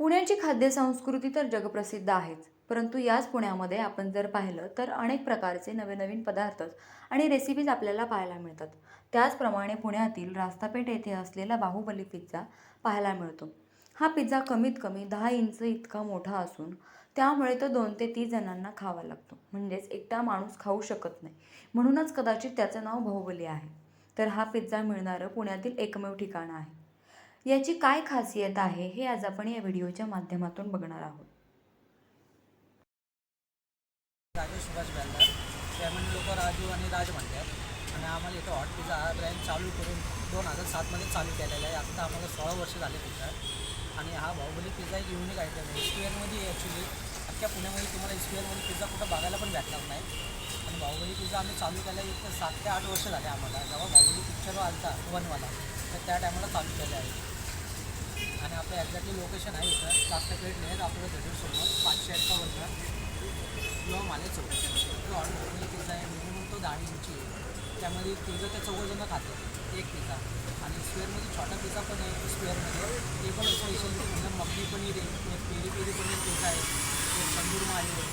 पुण्याची खाद्यसंस्कृती तर जगप्रसिद्ध आहेच. परंतु याच पुण्यामध्ये आपण जर पाहिलं तर अनेक प्रकारचे नवे नवीन पदार्थ आणि रेसिपीज आपल्याला पाहायला मिळतात. त्याचप्रमाणे पुण्यातील रास्तापेठ येथे असलेला बाहुबली पिझ्झा पाहायला मिळतो. हा पिझ्झा कमीत कमी दहा इंच इतका मोठा असून त्यामुळे तो दोन ते तीस जणांना खावा लागतो. म्हणजेच एकटा माणूस खाऊ शकत नाही. म्हणूनच कदाचित त्याचं नाव बाहुबली आहे. तर हा पिझ्झा मिळणारं पुण्यातील एकमेव ठिकाण आहे. याची काय खासियत आहे हे आज आपण या व्हिडिओच्या माध्यमातून बघणार आहोत. राजेश सुभाष बेलदार फॅमिली लोक राजू आणि राज म्हणतात. आणि आम्हाला इथं हॉट पिझ्झा हा ब्रँड चालू करून दोन हजार सातमध्ये चालू केलेला आहे. आता आम्हाला सोळा वर्ष झाले तिथं आणि हा बाहुबली पिझ्झा एक युनिक आयटम आहे. स्क्वेअरमध्ये ॲक्च्युली अख्ख्या पुण्यामध्ये तुम्हाला स्क्वेअरमध्ये पिझ्झा कुठं बघायला पण भेटणार नाही. आणि बाहुबली पिझ्झा आम्ही चालू केला एक तर सात ते आठ वर्ष झाले आम्हाला. जेव्हा बाहुबली पिक्चर आलता वनवाला तर त्या टायमाला चालू केलं आहे. आणि आपलं एक्झॅक्टली लोकेशन आहे इथं. जास्त प्लेट नाही आहेत आपलं समोर पाचशे अठ्ठावन्न किंवा माले चौक तो ऑर्डर पिझ्झा आहे. मिनिमम तो दहा इंची आहे. त्यामध्ये तिघं ते चौघजणं खातात. एक पिझ्झा आणि स्क्वेअरमध्ये छोटा पिझ्झा पण आहे स्क्वेअरमध्ये. ते पण असं विषय म्हणजे मखनी पनीर आहे एक पेरी पेरी पनीर पिझ्झा आहे. एक तंदूर माली आहे.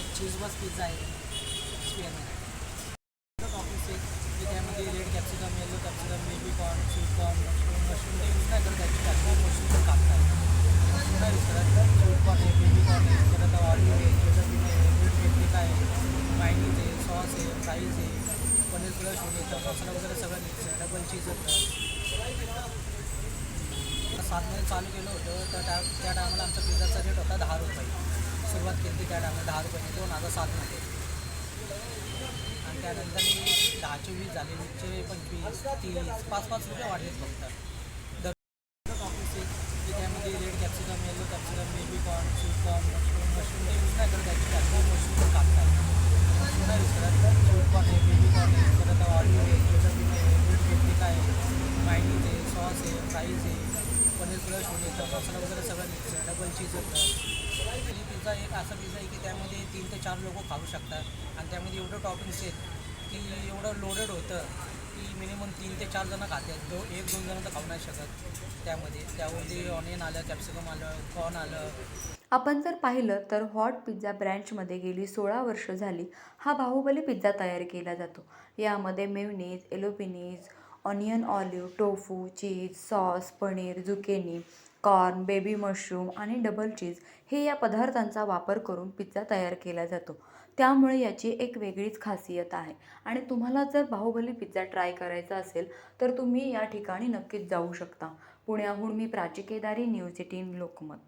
एक चीज बस पिझ्झा आहे. स्क्वेअरमध्ये टॉपिक्स आहेत की त्यामध्ये red capsicum yellow capsicum baby corn sweet corn mushroom mushroom ते यूज नाही. करत ॲक्च्युली मशरूम पण कापतात मशरूम नाही. यूज करत स्वीट कॉर्न आहे बेबी कॉर्न आहे परत ऑलिव्ह आहे सोयाबीन आहे रेड पेप्रिका आहे मायनीज आहे सॉस आहे फ्राईज आहे पनीर क्रश होऊन येतं मसाला वगैरे सगळं मिक्स आहे डबल चीज होतं. सात महिने चालू केलं होतं तर त्या त्या टायमाला आमचा पिझ्झाचा रेट होता दहा रुपये. सुरुवात केली होती त्या टायमाला दहा रुपये दोन हजार सातमध्ये. आणि त्यानंतर मी दहा वीस पंचवीस तीस पाच पाच रुपये वाढलेत फक्त. दर टॉपिक्स की त्यामध्ये red capsicum yellow capsicum baby mushroom mushroom ते यूज नाही करत ॲक्च्युली मशरूम कापतात. मशरूम नाही यूज करत आहे बेबी कॉर्न आहे. परत ऑलिव्ह आहे आहे. रेड आहे मायनीज आहे सॉस आहे. फ्राईज आहे पनीर क्रश येतं. मसाला वगैरे सगळं मिक्स डबल चीज होतं. आणि पिझ्झा एक असा पिझ्झा आहे की त्यामध्ये तीन ते चार लोक खाऊ शकतात. आणि त्यामध्ये एवढं टॉपिंग्स आहेत की एवढं लोडेड होतं की मिनिमम तीन ते चार जणं खातात दो एक दोन जण तर खाऊ नाही शकत त्यामध्ये. त्यामध्ये ऑनियन आलं कॅप्सिकम आलं कॉर्न आलं. आपण जर पाहिलं तर हॉट पिझ्झा ब्रँचमध्ये गेली सोळा वर्ष झाली हा बाहुबली पिझ्झा तयार केला जातो. यामध्ये mayonnaise jalapenos onion olive tofu cheese sauce paneer zucchini corn baby mushroom आणि डबल चीज हे या पदार्थांचा वापर करून पिझ्झा तयार केला जातो. त्यामुळे याची एक वेगळीच खासियत आहे. आणि तुम्हाला जर बाहुबली पिझ्झा ट्राय करायचा असेल तर तुम्ही या ठिकाणी नक्कीच जाऊ शकता. पुण्याहून मी प्राची केदारी न्यूज एटीन लोकमत.